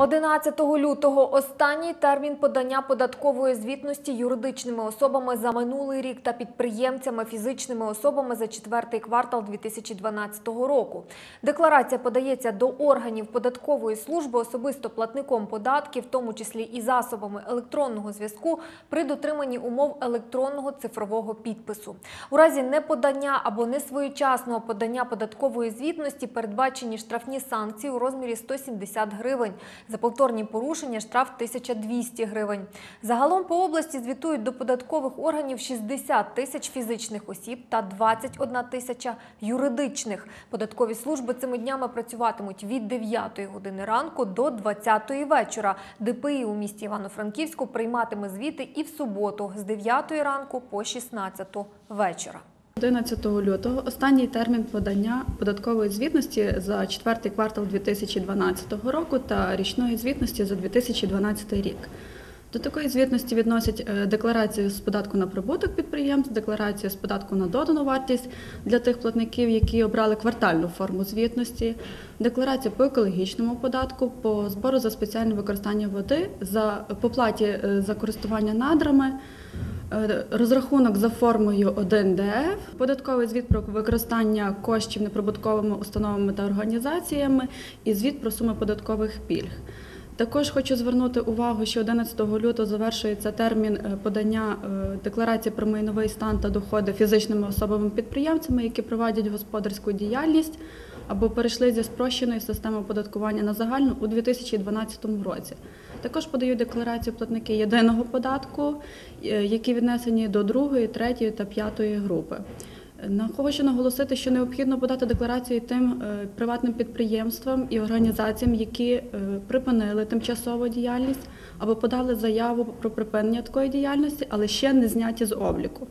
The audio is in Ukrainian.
11 лютого останній термін подання податкової звітності юридичними особами за минулий рік та підприємцями фізичними особами за четвертий квартал 2012 року. Декларація подається до органів податкової служби особисто платником податків, в тому числі і засобами електронного зв'язку, при дотриманні умов електронного цифрового підпису. У разі неподання або несвоєчасного подання податкової звітності передбачені штрафні санкції у розмірі 170 гривень. За повторні порушення штраф 1200 гривень. Загалом по області звітують до податкових органів 60 тисяч фізичних осіб та 21 тисяча юридичних. Податкові служби цими днями працюватимуть від 9 години ранку до 20 вечора. ДПІ у місті Івано-Франківську прийматиме звіти і в суботу з 9 ранку по 16 вечора. 11 лютого останній термін подання податкової звітності за четвертий квартал 2012 року та річної звітності за 2012 рік. До такої звітності відносять е, декларацію з податку на прибуток підприємств, декларацію з податку на додану вартість для тих платників, які обрали квартальну форму звітності, декларацію по екологічному податку, по збору за спеціальне використання води, за по платі е, за користування надрами. Е, Розрахунок за формою 1ДФ, податковий звіт про використання коштів неприбутковими установами та організаціями і звіт про суми податкових пільг. Також хочу звернути увагу, що 11 лютого завершується термін е, подання е, декларації про майновий стан та доходи фізичними особами-підприємцями, які проводять господарську діяльність або перейшли зі спрощеної системи оподаткування на загальну у 2012 році. Також подають декларацію платники єдиного податку, е, які віднесені до другої, третьої та п'ятої групи. Хочу наголосити, що необхідно подати декларацію тим е, приватним підприємствам і організаціям, які е, припинили тимчасову діяльність або подали заяву про припинення такої діяльності, але ще не зняті з обліку.